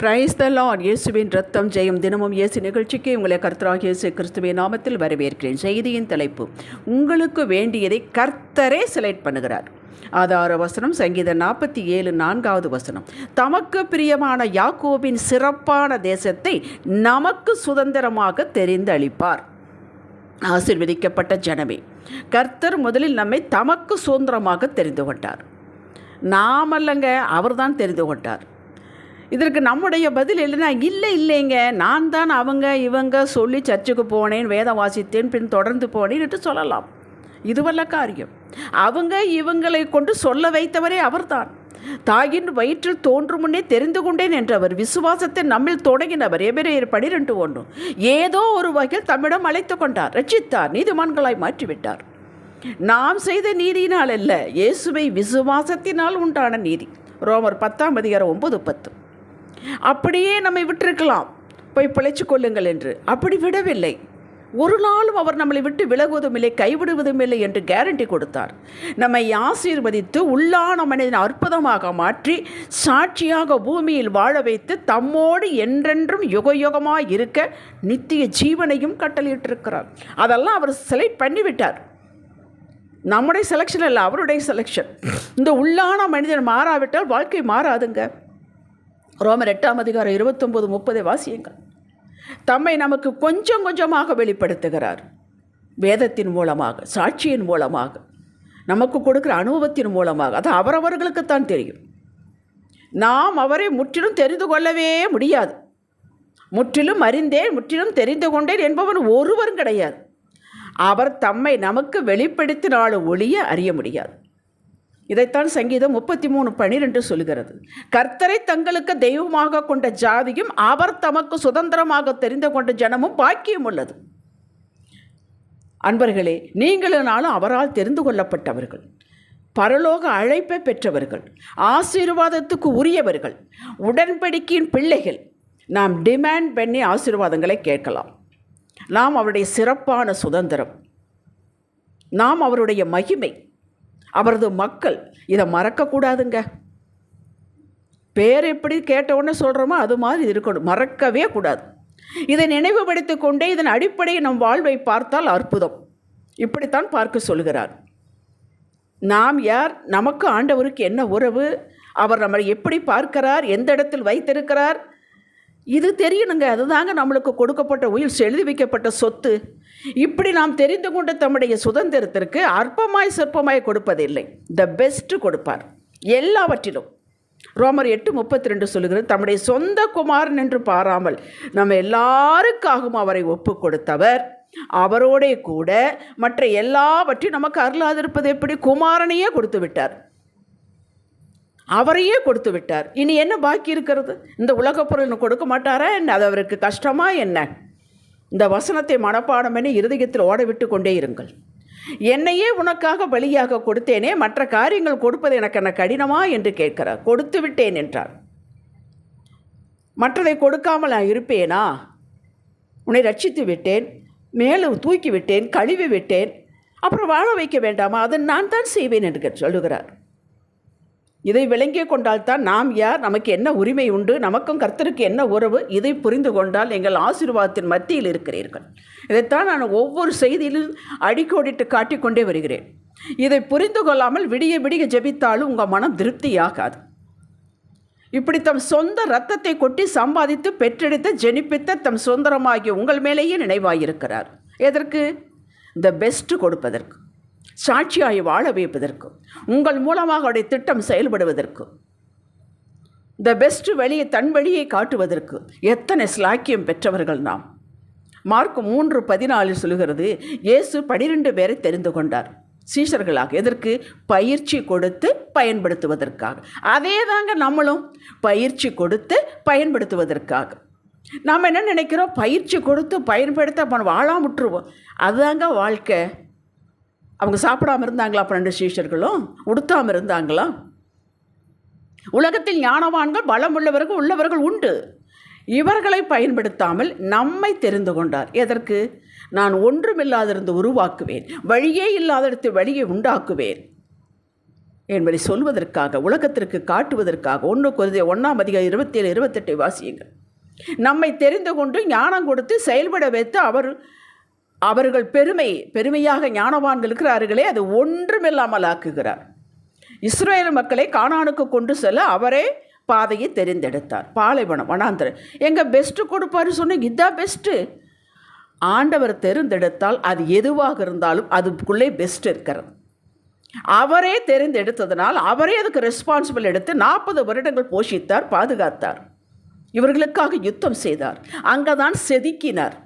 Praise the Lord இயேசுவின் ரத்தம் ஜெயம். தினமும் இயேசு நிகழ்ச்சிக்கு உங்களை கர்த்தராக இயேசு கிறிஸ்துவின் நாமத்தில் வரவேற்கிறேன். செய்தியின் தலைப்பு உங்களுக்கு வேண்டியதை கர்த்தரே செலக்ட் பண்ணுகிறார். ஆதார வசனம் சங்கீத நாற்பத்தி ஏழு நான்காவது வசனம். தமக்கு பிரியமான யாக்கோபின் சிறப்பான தேசத்தை நமக்கு சுதந்திரமாக தெரிந்து அளிப்பார் ஆசிர்வதிக்கப்பட்ட ஜனமே கர்த்தர் முதலில் நம்மை தமக்கு சுதந்திரமாக தெரிந்து கொண்டார். நாமல்லங்க அவர்தான் தெரிந்து கொண்டார். இதற்கு நம்முடைய பதில் இல்லைன்னா இல்லை இல்லைங்க நான் தான் அவங்க இவங்க சொல்லி சர்ச்சுக்கு போனேன் வேதம் வாசித்தேன் பின் தொடர்ந்து போனேன் என்று சொல்லலாம். இதுவல்ல காரியம். அவங்க இவங்களை கொண்டு சொல்ல வைத்தவரே அவர்தான். தாயின் வயிற்றில் தோன்றும் முன்னே தெரிந்து கொண்டேன் என்றவர் விசுவாசத்தை நம்மில் தொடங்கினவர் எபிரேயர் பனிரெண்டு ஒன்றும் ஏதோ ஒரு வகையில் தம்மிடம் அழைத்து கொண்டார் ரட்சித்தார் நீதிமான்களாய் மாற்றிவிட்டார். நாம் செய்த நீதியினால் அல்ல இயேசுவை விசுவாசத்தினால் உண்டான நீதி. ரோமர் பத்தாம் அதிகாரம் ஒன்பது பத்து. அப்படியே நம்மை விட்டிருக்கலாம். போய் பிழைச்சு கொள்ளுங்கள் என்று. அப்படி விடவில்லை. ஒரு நாளும் அவர் நம்மளை விட்டு விலகுவதும் இல்லை கைவிடுவதும் இல்லை என்று கேரண்டி கொடுத்தார். நம்மை ஆசீர்வதித்து உள்ளான மனிதன் அற்புதமாக மாற்றி சாட்சியாக பூமியில் வாழ வைத்து தம்மோடு என்றென்றும் யுகயுகமாக இருக்க நித்திய ஜீவனையும் கட்டளையிட்டிருக்கிறார். அதெல்லாம் அவர் செலக்ட் பண்ணிவிட்டார். நம்முடைய செலெக்ஷன் இல்லை அவருடைய செலெக்ஷன் இந்த உள்ளான மனிதன் மாறாவிட்டால் வாழ்க்கை மாறாதுங்க. ரோமர் எட்டாம் அதிகாரம் இருபத்தொம்போது முப்பதை வாசியுங்கள். தம்மை நமக்கு கொஞ்சம் கொஞ்சமாக வெளிப்படுத்துகிறார். வேதத்தின் மூலமாக சாட்சியின் மூலமாக நமக்கு கொடுக்குற அனுபவத்தின் மூலமாக அது அவரவர்களுக்குத்தான் தெரியும். நாம் அவரை முற்றிலும் தெரிந்து கொள்ளவே முடியாது. முற்றிலும் அறிந்தேன் முற்றிலும் தெரிந்து கொண்டேன் என்பவன் ஒருவரும் கிடையாது. அவர் தம்மை நமக்கு வெளிப்படுத்தினாலும் ஒளிய அறிய முடியாது. இதைத்தான் சங்கீதம் முப்பத்தி மூணு பனிரெண்டு சொல்கிறது கர்த்தரை தங்களுக்கு தெய்வமாக கொண்ட ஜாதியும் அவர் தமக்கு சுதந்திரமாக தெரிந்து கொண்ட ஜனமும் பாக்கியம் உள்ளது. அன்பர்களே நீங்களும் அவரால் தெரிந்து கொள்ளப்பட்டவர்கள். பரலோக அழைப்பை பெற்றவர்கள். ஆசீர்வாதத்துக்கு உரியவர்கள். உடன்படிக்கையின் பிள்ளைகள். நாம் டிமாண்ட் பண்ணி ஆசீர்வாதங்களை கேட்கலாம். நாம் அவருடைய சிறப்பான சுதந்திரம். நாம் அவருடைய மகிமை. அவரது மக்கள் இதை மறக்கக்கூடாதுங்க. பேர் எப்படி கேட்டவுடனே சொல்கிறோமோ அது மாதிரி இருக்கணும். மறக்கவே கூடாது. இதை நினைவுபடுத்தி கொண்டே இதன் அடிப்படையை நம் வாழ்வை பார்த்தால் அற்புதம். இப்படித்தான் பார்க்க சொல்கிறார். நாம் யார்? நமக்கு ஆண்டவருக்கு என்ன உறவு? அவர் நம்மளை எப்படி பார்க்கிறார்? எந்த இடத்தில் வைத்திருக்கிறார்? இது தெரியணுங்க. அதுதாங்க நம்மளுக்கு கொடுக்கப்பட்ட உயிர் எழுதி வைக்கப்பட்ட சொத்து. இப்படி நாம் தெரிந்து கொண்ட தம்முடைய சுதந்திரத்திற்கு அற்பமாய் சொற்பமாய் கொடுப்பதில்லை. த பெஸ்ட்டு கொடுப்பார். எல்லாவற்றிலும். ரோமர் எட்டு முப்பத்தி ரெண்டு சொல்லுகிறது தம்முடைய சொந்த குமாரன் என்று பாராமல் நம்ம எல்லாருக்காகவும் அவரை ஒப்பு கொடுத்தவர். அவரோடே கூட மற்ற எல்லாவற்றையும் நமக்கு அருளாதிருப்பது எப்படி? குமாரனையே கொடுத்து விட்டார். அவரையே கொடுத்து விட்டார். இனி என்ன பாக்கி இருக்கிறது? இந்த உலகப் பொருள் கொடுக்க மாட்டாரா என்ன? அது அவருக்கு கஷ்டமா என்ன? இந்த வசனத்தை மனப்பாடம் பண்ணி இருதயத்தில் ஓடவிட்டு கொண்டே இருங்கள். என்னையே உனக்காக பலியாக கொடுத்தேனே மற்ற காரியங்கள் கொடுப்பது எனக்கு என்ன கடினமா என்று கேட்கிறார். கொடுத்து விட்டேன் என்றார். மற்றதை கொடுக்காமல் நான் இருப்பேனா? உன்னை ரட்சித்து விட்டேன் மேலும் தூக்கி விட்டேன் கழுவி விட்டேன் அப்புறம் வாழ வைக்க வேண்டாமா? அதை நான் தான் செய்வேன் என்று சொல்லுகிறார். இதை விளங்கிய கொண்டால்தான் நாம் யார்? நமக்கு என்ன உரிமை உண்டு? நமக்கும் கர்த்தருக்கு என்ன உறவு? இதை புரிந்து கொண்டால் எங்கள் ஆசீர்வாதத்தின் மத்தியில் இருக்கிறீர்கள். இதைத்தான் நான் ஒவ்வொரு செய்தியிலும் அடிக்கோடிட்டு காட்டிக்கொண்டே வருகிறேன். இதை புரிந்து கொள்ளாமல் விடிய விடிய ஜெபித்தாலும் உங்கள் மனம் திருப்தியாகாது. இப்படி தம் சொந்த ரத்தத்தை கொட்டி சம்பாதித்து பெற்றெடுத்த ஜெனிப்பித்த தம் சுதந்திரமாகிய உங்கள் மேலேயே நினைவாயிருக்கிறார். எதற்கு? த பெஸ்ட்டு கொடுப்பதற்கு. சாட்சியாய் வாழ வைப்பதற்கும் உங்கள் மூலமாக அவருடைய திட்டம் செயல்படுவதற்கு த பெஸ்ட் வழியை தன் வழியை காட்டுவதற்கு எத்தனை ஸ்லாக்கியம் பெற்றவர்கள் நாம்? மார்க் மூன்று பதினாலில் சொல்கிறது இயேசு பனிரெண்டு பேரை தெரிந்து கொண்டார். சீஷர்களாக எதற்கு? பயிற்சி கொடுத்து பயன்படுத்துவதற்காக. அதே தாங்க நம்மளும் பயிற்சி கொடுத்து பயன்படுத்துவதற்காக. நாம் என்ன நினைக்கிறோம்? பயிற்சி கொடுத்து பயன்படுத்த அப்போ வாழாம விட்டுருவோம். அதுதாங்க வாழ்க்கை. அவங்க சாப்பிடாமல் இருந்தாங்களா பன்னெண்டு சீஷர்களும் உடுத்தாமல் இருந்தாங்களா? உலகத்தில் ஞானவான்கள் பலம் உள்ளவர்கள் உள்ளவர்கள் உண்டு. இவர்களை பயன்படுத்தாமல் நம்மை தெரிந்து கொண்டார். எதற்கு? நான் ஒன்றுமில்லாதிருந்து உருவாக்குவேன். வழியே இல்லாதடத்து வழியை உண்டாக்குவேன். என்பதை சொல்வதற்காக உலகத்திற்கு காட்டுவதற்காக ஒன்று குருதிய ஒன்றாம் அதிகாரம் இருபத்தேழு இருபத்தெட்டை வாசியுங்கள். நம்மை தெரிந்து கொண்டு ஞானம் கொடுத்து செயல்பட வைத்து அவர் அவர்கள் பெருமை பெருமையாக ஞானவான்கள் இருக்கிறார்களே அது ஒன்றுமில்லாமல் ஆக்குகிறார். இஸ்ரேல் மக்களை காணானுக்கு கொண்டு செல்ல அவரே பாதையை தெரிந்தெடுத்தார். பாலைவனம் வனாந்திரம். எங்கள் பெஸ்ட்டு கொடுப்பாரு சொன்னீங்க இதுதான் பெஸ்ட்டு ஆண்டவர் தெரிந்தெடுத்தால் அது எதுவாக இருந்தாலும் அதுக்குள்ளே பெஸ்ட் இருக்கிறது. அவரே தெரிந்தெடுத்ததனால் அவரே அதுக்கு ரெஸ்பான்சிபிள் எடுத்து நாற்பது வருடங்கள் போஷித்தார் பாதுகாத்தார். இவர்களுக்காக யுத்தம் செய்தார். அங்கே தான் செதுக்கினார்.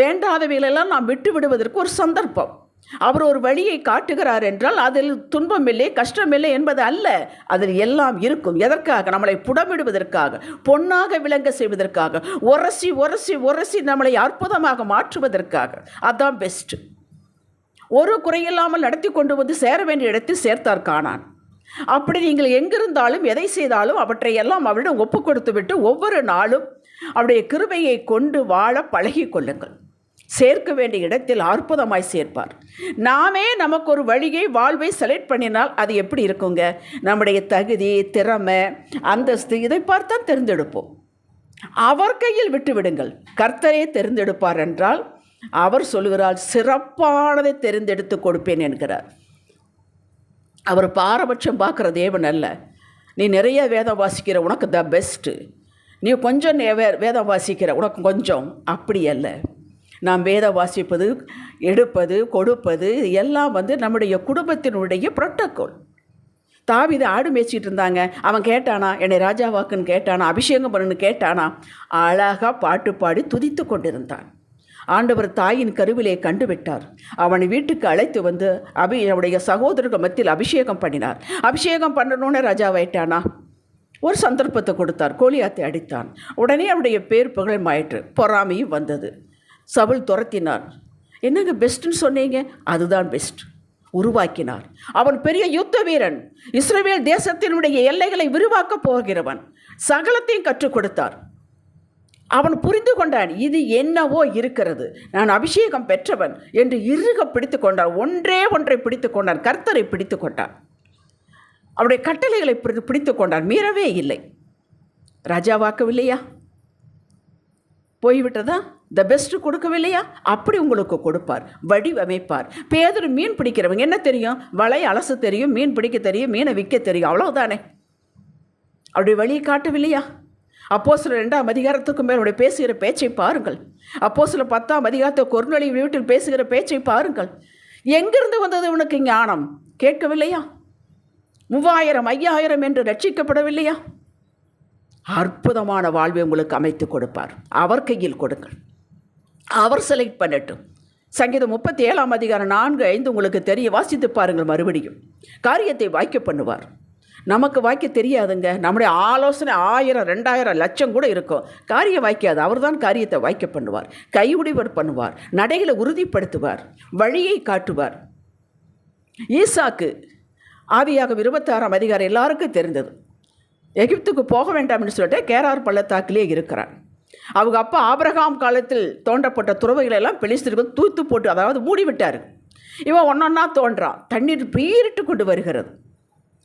வேண்டாதவைகளெல்லாம் நாம் விட்டு விடுவதற்கு ஒரு சந்தர்ப்பம். அவர் ஒரு வழியை காட்டுகிறார் என்றால் அதில் துன்பமில்லை கஷ்டமில்லை என்பது அல்ல. அதில் எல்லாம் இருக்கும். எதற்காக? நம்மளை புடமிடுவதற்காக பொன்னாக விளங்க செய்வதற்காக உரசி உரசி உரசி நம்மளை அற்புதமாக மாற்றுவதற்காக. அதுதான் பெஸ்ட்டு ஒரு குறையில்லாமல் நடத்தி கொண்டு வந்து சேர வேண்டிய இடத்தில் சேர்த்தார் காணான். அப்படி நீங்கள் எங்கிருந்தாலும் எதை செய்தாலும் அவற்றை எல்லாம் அவரிடம் ஒப்பு கொடுத்து விட்டு ஒவ்வொரு நாளும் அவருடைய கிருபையை கொண்டு வாழ பழகி கொள்ளுங்கள். சேர்க்க வேண்டிய இடத்தில் அற்புதமாய் சேர்ப்பார். நாமே நமக்கு ஒரு வழியை வாழ்வை செலக்ட் பண்ணினால் அது எப்படி இருக்குங்க? நம்முடைய தகுதி திறமை அந்தஸ்து இதை பார்த்தான் தேர்ந்தெடுப்போம். அவர் கையில் விட்டுவிடுங்கள் கர்த்தரே தேர்ந்தெடுப்பார் என்றால் அவர் சொல்கிறார் சிறப்பானதை தெரிந்தெடுத்து கொடுப்பேன் என்கிறார். அவர் பாரபட்சம் பார்க்குற தேவன் அல்ல. நீ நிறைய வேதம் வாசிக்கிற உனக்கு த பெஸ்ட்டு நீ கொஞ்சம் வே வேதம் வாசிக்கிற உனக்கு கொஞ்சம். அப்படி அல்ல. நாம் வேதம் வாசிப்பது எடுப்பது கொடுப்பது எல்லாம் வந்து நம்முடைய குடும்பத்தினுடைய புரோட்டோக்கோல் தாவிதை ஆடு மேய்ச்சிட்டு இருந்தாங்க. அவன் கேட்டானா என்னை ராஜாவாக்குன்னு கேட்டானா அபிஷேகம் பண்ணுன்னு கேட்டானா? அழகாக பாட்டு பாடி துதித்து கொண்டிருந்தான். ஆண்டவர் தாயின் கருவிலே கண்டுவிட்டார் அவனை வீட்டுக்கு அழைத்து வந்து அபி அவனுடைய சகோதரர்கள் மத்தியில் அபிஷேகம் பண்ணினார். அபிஷேகம் பண்ணணுன்னு ராஜாவாயிட்டானா ஒரு சந்தர்ப்பத்தை கொடுத்தார். கோலியாத்தை அடித்தான். உடனே அவனுடைய பேர் புகழ் மாயிற்று பொறாமையும் வந்தது. சவுல் துரத்தினார் என்னங்க பெஸ்ட்டுன்னு சொன்னீங்க? அதுதான் பெஸ்ட். உருவாக்கினார். அவன் பெரிய யுத்த வீரன். இஸ்ரேல் தேசத்தினுடைய எல்லைகளை விரிவாக்கப் போகிறவன். சகலத்தையும் கற்றுக் கொடுத்தார். அவன் புரிந்து கொண்டான் இது என்னவோ இருக்கிறது. நான் அபிஷேகம் பெற்றவன் என்று இறுக பிடித்து கொண்டான். ஒன்றே ஒன்றை பிடித்து கொண்டான். கர்த்தரை பிடித்து கொண்டான். அவருடைய கட்டளைகளை பிடி- பிடித்து கொண்டான். மீறவே இல்லை. ராஜாவாக்கவில்லையா போய்விட்டதா? த பெஸ்ட்டு கொடுக்கவில்லையா? அப்படி உங்களுக்கு கொடுப்பார் வடிவமைப்பார். பேதர் மீன் பிடிக்கிறவங்க என்ன தெரியும்? வலை அலசு தெரியும் மீன் பிடிக்க தெரியும் மீனை விற்க தெரியும் அவ்வளோதானே அப்படி வழியை காட்டவில்லையா? அப்போ சில ரெண்டாம் அதிகாரத்துக்கும் மேல் அவருடைய பேசுகிற பேச்சை பாருங்கள். அப்போ சில பத்தாம் அதிகாரத்தை கொர்நொழி வீட்டில் பேசுகிற பேச்சை பாருங்கள். எங்கிருந்து வந்தது உனக்கு ஞானம்? கேட்கவில்லையா? மூவாயிரம் ஐயாயிரம் என்று ரட்சிக்கப்படவில்லையா? அற்புதமான வாழ்வை உங்களுக்கு அமைத்து கொடுப்பார். அவர் கையில் கொடுங்கள். அவர் செலக்ட் பண்ணட்டும். சங்கீதம் முப்பத்தி ஏழாம் அதிகாரம் நான்கு ஐந்து உங்களுக்கு தெரிய வாசித்து பாருங்கள் மறுபடியும். காரியத்தை வாய்க்க பண்ணுவார். நமக்கு வாய்க்க தெரியாதுங்க. நம்முடைய ஆலோசனை ஆயிரம் ரெண்டாயிரம் லட்சம் கூட இருக்கும். காரியம் வாய்க்காது. அவர் தான் காரியத்தை வாய்க்க பண்ணுவார். கைவுடிவர் பண்ணுவார். நடைகளை உறுதிப்படுத்துவார். வழியை காட்டுவார். ஈசாக்கு ஆவியாக இருபத்தாறாம் அதிகாரம் எல்லாருக்கும் தெரிந்தது. எகிப்துக்கு போக வேண்டாம்னு சொல்லிட்டு கேரார் பள்ளத்தாக்கிலே இருக்கிறான். அவங்க அப்பா ஆபிரகாம் காலத்தில் தோண்டப்பட்ட துறவைகளை எல்லாம் பெலிஸ்தர்கள் தூத்து போட்டு அதாவது மூடி விட்டார் இவன் ஒன்றொன்னா தோன்றான் தண்ணீர் பீரிட்டு கொண்டு வருகிறது.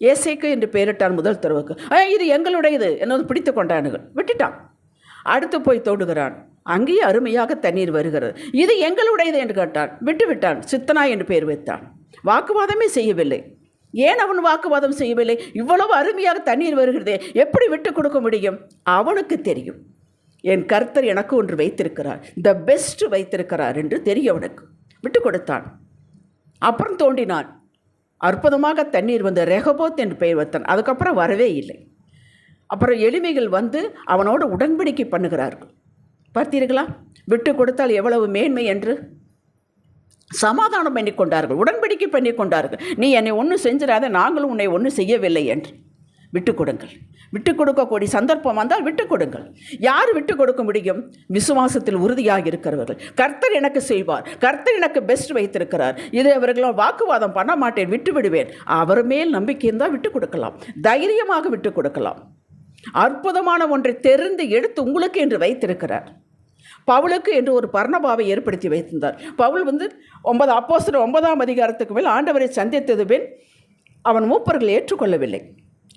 ஏசேக்கு என்று பெயரிட்டான் முதல் துறவுக்கு. இது எங்களுடையது என்னது பிடித்து கொண்டானுகள் விட்டுட்டான். அடுத்து போய் தோடுகிறான் அங்கேயே அருமையாக தண்ணீர் வருகிறது. இது எங்களுடையது என்று கேட்டான். விட்டு விட்டான் சித்தனா என்று பெயர் வைத்தான். வாக்குவாதமே செய்யவில்லை. ஏன் அவன் வாக்குவாதம் செய்யவில்லை? இவ்வளவு அருமையாக தண்ணீர் வருகிறதே. எப்படி விட்டு கொடுக்க முடியும்? அவனுக்கு தெரியும். என் கர்த்தர் எனக்கு ஒன்று வைத்திருக்கிறார். த பெஸ்ட் வைத்திருக்கிறார் என்று தெரியும் விட்டு கொடுத்தான். அப்புறம் தோண்டினான். அற்புதமாக தண்ணீர் வந்த ரெகபோத் என்று பெயர் வைத்தான். அதுக்கப்புறம் வரவே இல்லை. அப்புறம் எளிமைகள் வந்து அவனோடு உடன்படிக்கை பண்ணுகிறார்கள். பார்த்தீர்களா? விட்டு கொடுத்தால் எவ்வளவு மேன்மை என்று? சமாதானம் பண்ணி கொண்டார்கள். உடன்படிக்கை பண்ணி கொண்டார்கள். நீ என்னை ஒன்றும் செஞ்சிடாத நாங்களும் உன்னை ஒன்றும் செய்யவில்லை என்று. விட்டு கொடுங்கள் விட்டு கொடுக்கக்கூடிய சந்தர்ப்பம் வந்தால் விட்டு கொடுங்கள் யார் விட்டு கொடுக்க முடியும்? விசுவாசத்தில் உறுதியாக இருக்கிறவர்கள். கர்த்தர் எனக்கு செய்வார். கர்த்தர் எனக்கு பெஸ்ட் வைத்திருக்கிறார். இதை அவர்களால் வாக்குவாதம் பண்ண மாட்டேன் விட்டு விடுவேன் அவர் மேல் நம்பிக்கை இருந்தால் விட்டு கொடுக்கலாம் தைரியமாக விட்டு கொடுக்கலாம் அற்புதமான ஒன்றை தெரிந்து எடுத்து உங்களுக்கு என்று வைத்திருக்கிறார். பவுலுக்கு என்று ஒரு பர்ணபாவை ஏற்படுத்தி வைத்திருந்தார். பவுல் வந்து ஒன்பது அப்போசர் ஒன்பதாம் அதிகாரத்துக்கு மேல் ஆண்டவரை சந்தித்தது பின் அவன் மூப்பர்கள் ஏற்றுக்கொள்ளவில்லை.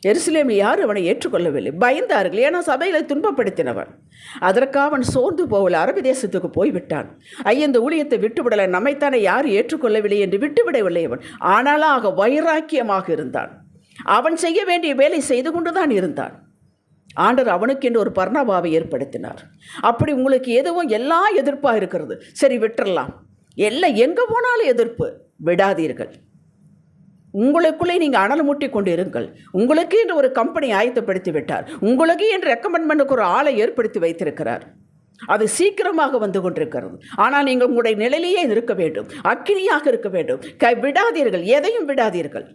எருசலேமில் யாரும் அவனை ஏற்றுக்கொள்ளவில்லை. பயந்தார்கள். ஏன்னா சபைகளை துன்பப்படுத்தினவன். அதற்காக அவன் சோர்ந்து போகல. அரபி தேசத்துக்கு போய்விட்டான். ஐய இந்த ஊழியத்தை விட்டுவிடலை. நம்மைத்தானே யாரும் ஏற்றுக்கொள்ளவில்லை என்று விட்டுவிடவில்லை அவன். ஆனாலும் ஆக வைராக்கியமாக இருந்தான். அவன் செய்ய வேண்டிய வேலை செய்து கொண்டுதான் இருந்தான். ஆண்டர் அவனுக்கு என்று ஒரு பர்ணபாவை ஏற்படுத்தினார். அப்படி உங்களுக்கு எதுவும் எல்லாம் எதிர்ப்பாக இருக்கிறது? சரி விட்டுறலாம். எல்லாம் எங்கே போனாலும் எதிர்ப்பு. விடாதீர்கள். உங்களுக்குள்ளே நீங்கள் அனல் மூட்டி கொண்டு இருங்கள் உங்களுக்கு என்று ஒரு கம்பெனி ஆயத்தப்படுத்தி விட்டார் உங்களுக்கு என்று ரெக்கமெண்ட் பண்ணுக்கு ஒரு ஆளை ஏற்படுத்தி வைத்திருக்கிறார். அது சீக்கிரமாக வந்து கொண்டிருக்கிறது. ஆனால் நீங்கள் உங்களுடைய நிலையிலேயே இருக்க வேண்டும். அக்கினியாக இருக்க வேண்டும். கை விடாதீர்கள். எதையும் விடாதீர்கள்.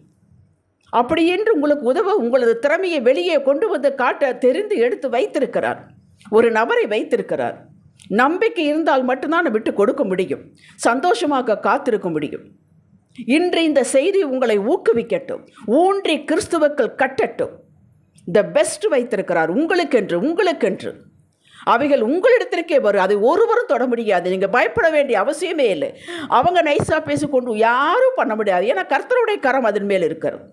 அப்படி என்று உங்களுக்கு உதவ உங்களது திறமையை வெளியே கொண்டு வந்து காட்ட தெரிந்து எடுத்து வைத்திருக்கிறார். ஒரு நபரை வைத்திருக்கிறார். நம்பிக்கை இருந்தால் மட்டும்தான் விட்டு கொடுக்க முடியும். சந்தோஷமாக காத்திருக்க முடியும். இன்று இந்த செய்தி உங்களை ஊக்குவிக்கட்டும் ஊன்றி கிறிஸ்துவக்கள் கட்டட்டும். த பெஸ்ட் வைத்திருக்கிறார் உங்களுக்கென்று உங்களுக்கென்று. அவைகள் உங்களிடத்திற்கே வரும் அதை ஒருவரும் தொட முடியாது. நீங்கள் பயப்பட வேண்டிய அவசியமே இல்லை. அவங்க நைஸாக பேசிக்கொண்டு யாரும் பண்ண முடியாது. ஏன்னா கர்த்தருடைய கரம் அதன் மேல் இருக்கிறது.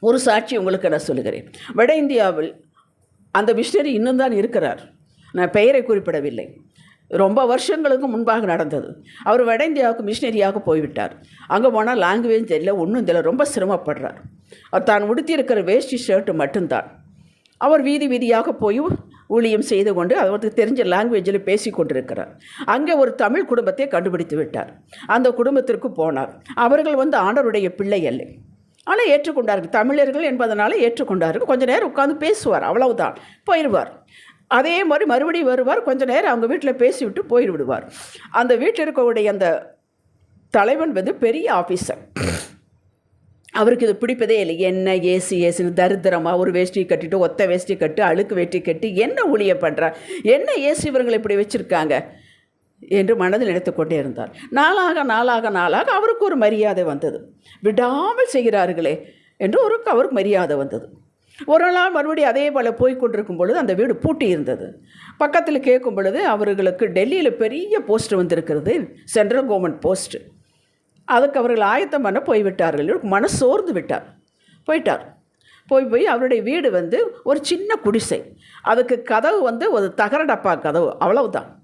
ஒரு சாட்சி உங்களுக்கு நான் சொல்லுகிறேன். வட இந்தியாவில் அந்த மிஷினரி இன்னும் தான் இருக்கிறார். நான் பெயரை குறிப்பிடவில்லை. ரொம்ப வருஷங்களுக்கு முன்பாக நடந்தது. அவர் வட இந்தியாவுக்கு மிஷினரியாக போய்விட்டார். அங்கே போனால் லாங்குவேஜ் தெரியல ஒன்றும் தெரியல ரொம்ப சிரமப்படுறார். அவர் தான் உடுத்தியிருக்கிற வேஷ்டி ஷர்ட்டு மட்டும்தான். அவர் வீதி வீதியாக போய் ஊழியம் செய்து கொண்டு அவருக்கு தெரிஞ்ச லாங்குவேஜில் பேசி கொண்டிருக்கிறார். அங்கே ஒரு தமிழ் குடும்பத்தை கண்டுபிடித்து விட்டார். அந்த குடும்பத்திற்கு போனார். அவர்கள் வந்து ஆண்டருடைய பிள்ளை அல்லை. ஆனால் ஏற்றுக்கொண்டார்கள். தமிழர்கள் என்பதனால ஏற்றுக்கொண்டார்கள். கொஞ்ச நேரம் உட்காந்து பேசுவார். அவ்வளவுதான். போயிடுவார் அதே மாதிரி மறுபடியும் வருவார். கொஞ்ச நேரம் அவங்க வீட்டில் பேசிவிட்டு போய்விடுவார். அந்த வீட்டில் இருக்கக்கூடிய அந்த தலைவன் வந்து பெரிய ஆஃபீஸர் அவருக்கு இது பிடிப்பதே இல்லை. என்ன ஏசி ஏசின்னு தரித்திரமாக ஒரு வேஷ்டி கட்டிட்டு ஒத்த வேஷ்டி கட்டு அழுக்கு வேட்டி கட்டி என்ன ஊழியம் பண்ணுறா என்ன ஏசி இவங்களை இப்படி வச்சுருக்காங்க? என்று மனதில் நினைத்து இருந்தார். நாளாக நாளாக நாளாக அவருக்கு ஒரு மரியாதை வந்தது. விடாமல் செய்கிறார்களே என்று ஒரு அவருக்கு மரியாதை வந்தது. ஒரு நாள் மறுபடியும் அதே போல் போய் கொண்டிருக்கும் பொழுது அந்த வீடு பூட்டி இருந்தது. பக்கத்தில் கேட்கும் பொழுது அவர்களுக்கு டெல்லியில் பெரிய போஸ்ட் வந்திருக்கிறது சென்ட்ரல் கவர்மெண்ட் போஸ்ட்டு அதுக்கு அவர்கள் ஆயத்தம் பண்ண போய்விட்டார்கள். இவருக்கு மனசு சோர்ந்து விட்டார். போயிட்டார். போய் போய் அவருடைய வீடு வந்து ஒரு சின்ன குடிசை. அதுக்கு கதவு வந்து ஒரு தகர டப்பா கதவு அவ்வளவுதான்.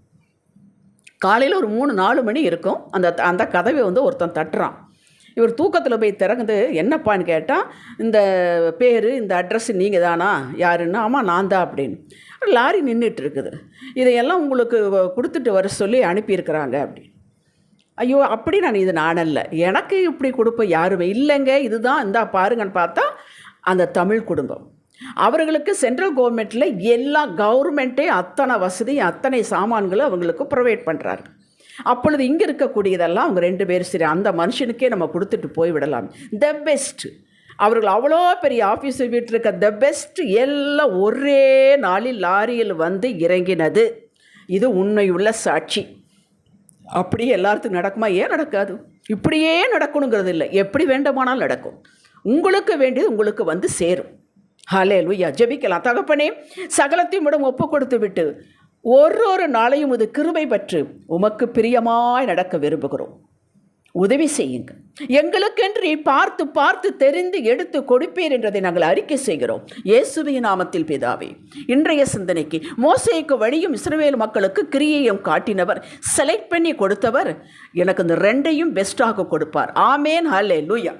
காலையில் ஒரு மூணு நாலு மணி இருக்கும். அந்த அந்த கதவை வந்து ஒருத்தன் தட்டுறான். இவர் தூக்கத்தில் போய் திறந்து என்னப்பான்னு கேட்டால் இந்த பேர் இந்த அட்ரஸ் நீங்கள் தானா? யாருன்னா? ஆமாம் நான் தான் அப்படின்னு. லாரி நின்றுட்டு இருக்குது. இதையெல்லாம் உங்களுக்கு கொடுத்துட்டு வர சொல்லி அனுப்பியிருக்கிறாங்க அப்படின்னு ஐயோ அப்படி நான் இது நானல்ல. எனக்கு இப்படி கொடுப்ப யாருமே இல்லைங்க. இதுதான் இந்தா பாருங்கன்னு பார்த்தா அந்த தமிழ் குடும்பம். அவர்களுக்கு சென்ட்ரல் கவர்மெண்ட்டில் எல்லா கவர்மெண்ட்டே அத்தனை வசதி அத்தனை சாமான்களும் அவங்களுக்கு ப்ரொவைட் பண்ணுறாரு அப்பொழுது இங்கே இருக்கக்கூடியதெல்லாம் அவங்க ரெண்டு பேரும் சரி அந்த மனுஷனுக்கே நம்ம கொடுத்துட்டு போய்விடலாம் த பெஸ்ட் அவர்கள் அவ்வளோ பெரிய ஆஃபீஸ் வீட்டிருக்க த பெஸ்ட் எல்லாம் ஒரே நாளில் லாரியில் வந்து இறங்கினது. இது உண்மையுள்ள சாட்சி. அப்படியே எல்லாத்துக்கும் நடக்குமா? ஏன் நடக்காது? இப்படியே நடக்கணுங்கிறது இல்லை. எப்படி வேண்டுமானால் நடக்கும். உங்களுக்கு வேண்டியது உங்களுக்கு வந்து சேரும். ஹலே லூயா ஜெபிக்கலாம். தகப்பனே சகலத்தையும் விட ஒப்பு கொடுத்து விட்டு ஒரு ஒரு நாளையும் இது கிருபை பற்று உமக்கு பிரியமாய் நடக்க விரும்புகிறோம். உதவி செய்யுங்க எங்களுக்கென்று பார்த்து பார்த்து தெரிந்து எடுத்து கொடுப்பீர் என்றதை நாங்கள் அறிக்கை செய்கிறோம். இயேசுவின் நாமத்தில் பிதாவே இன்றைய சிந்தனைக்கு மோசைக்கு வழியும் இஸ்ரவேல் மக்களுக்கு கிரியையும் காட்டினவர் செலக்ட் பண்ணி கொடுத்தவர் எனக்கு இந்த ரெண்டையும் பெஸ்ட்டாக கொடுப்பார். ஆமேன் ஹலே லூயா